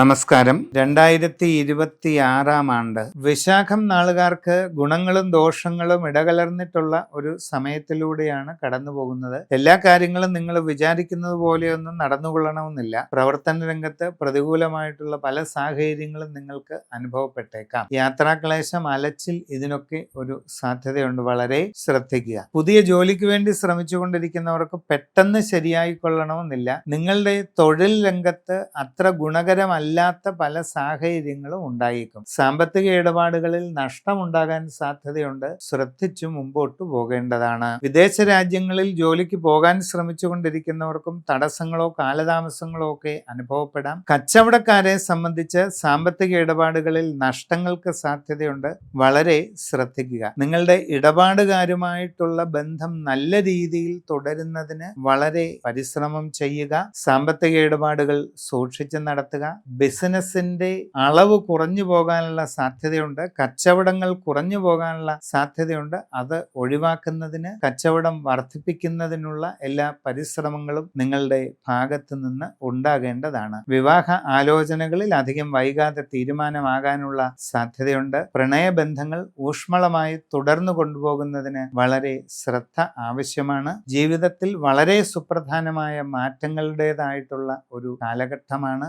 നമസ്കാരം. രണ്ടായിരത്തി ഇരുപത്തി ആറാം ആണ്ട് വിശാഖം നാളുകാർക്ക് ഗുണങ്ങളും ദോഷങ്ങളും ഇടകലർന്നിട്ടുള്ള ഒരു സമയത്തിലൂടെയാണ് കടന്നു പോകുന്നത് എല്ലാ കാര്യങ്ങളും നിങ്ങൾ വിചാരിക്കുന്നത് പോലെയൊന്നും നടന്നുകൊള്ളണമെന്നില്ല. പ്രവർത്തന രംഗത്ത് പ്രതികൂലമായിട്ടുള്ള പല സാഹചര്യങ്ങളും നിങ്ങൾക്ക് അനുഭവപ്പെട്ടേക്കാം. യാത്രാക്ലേശം അലച്ചിൽ ഇതിനൊക്കെ ഒരു സാധ്യതയുണ്ട്. വളരെ ശ്രദ്ധിക്കുക. പുതിയ ജോലിക്ക് വേണ്ടി ശ്രമിച്ചുകൊണ്ടിരിക്കുന്നവർക്ക് പെട്ടെന്ന് ശരിയായിക്കൊള്ളണമെന്നില്ല. നിങ്ങളുടെ തൊഴിൽ രംഗത്ത് അത്ര ഗുണകരമല്ലാത്ത പല സാഹചര്യങ്ങളും ഉണ്ടായേക്കും. സാമ്പത്തിക ഇടപാടുകളിൽ നഷ്ടമുണ്ടാകാൻ സാധ്യതയുണ്ട്. ശ്രദ്ധിച്ചു മുമ്പോട്ട് പോകേണ്ടതാണ്. വിദേശ രാജ്യങ്ങളിൽ ജോലിക്ക് പോകാൻ ശ്രമിച്ചുകൊണ്ടിരിക്കുന്നവർക്കും തടസ്സങ്ങളോ കാലതാമസങ്ങളോ ഒക്കെ അനുഭവപ്പെടാം. കച്ചവടക്കാരെ സംബന്ധിച്ച് സാമ്പത്തിക ഇടപാടുകളിൽ നഷ്ടങ്ങൾക്ക് സാധ്യതയുണ്ട്. വളരെ ശ്രദ്ധിക്കുക. നിങ്ങളുടെ ഇടപാടുകാരുമായിട്ടുള്ള ബന്ധം നല്ല രീതിയിൽ തുടരുന്നതിന് വളരെ പരിശ്രമം ചെയ്യുക. സാമ്പത്തിക ഇടപാടുകൾ സൂക്ഷിച്ചു നടത്തുക. ബിസിനസിന്റെ അളവ് കുറഞ്ഞു പോകാനുള്ള സാധ്യതയുണ്ട് കച്ചവടങ്ങൾ കുറഞ്ഞു പോകാനുള്ള സാധ്യതയുണ്ട്. അത് ഒഴിവാക്കുന്നതിന് കച്ചവടം വർദ്ധിപ്പിക്കുന്നതിനുള്ള എല്ലാ പരിശ്രമങ്ങളും നിങ്ങളുടെ ഭാഗത്ത് നിന്ന് ഉണ്ടാകേണ്ടതാണ്. വിവാഹ ആലോചനകളിൽ അധികം വൈകാതെ തീരുമാനമാകാനുള്ള സാധ്യതയുണ്ട്. പ്രണയബന്ധങ്ങൾ ഊഷ്മളമായി തുടർന്നു കൊണ്ടുപോകുന്നതിന് വളരെ ശ്രദ്ധ ആവശ്യമാണ്. ജീവിതത്തിൽ വളരെ സുപ്രധാനമായ മാറ്റങ്ങളുടേതായിട്ടുള്ള ഒരു കാലഘട്ടമാണ്.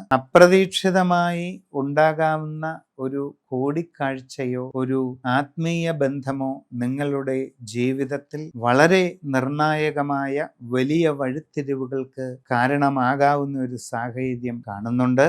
അപ്രതീക്ഷിതമായി ഉണ്ടാകാവുന്ന ഒരു കൂടിക്കാഴ്ചയോ ഒരു ആത്മീയ ബന്ധമോ നിങ്ങളുടെ ജീവിതത്തിൽ വളരെ നിർണായകമായ വലിയ വഴിത്തിരിവുകൾക്ക് കാരണമാകാവുന്ന ഒരു സാഹചര്യം കാണുന്നുണ്ട്.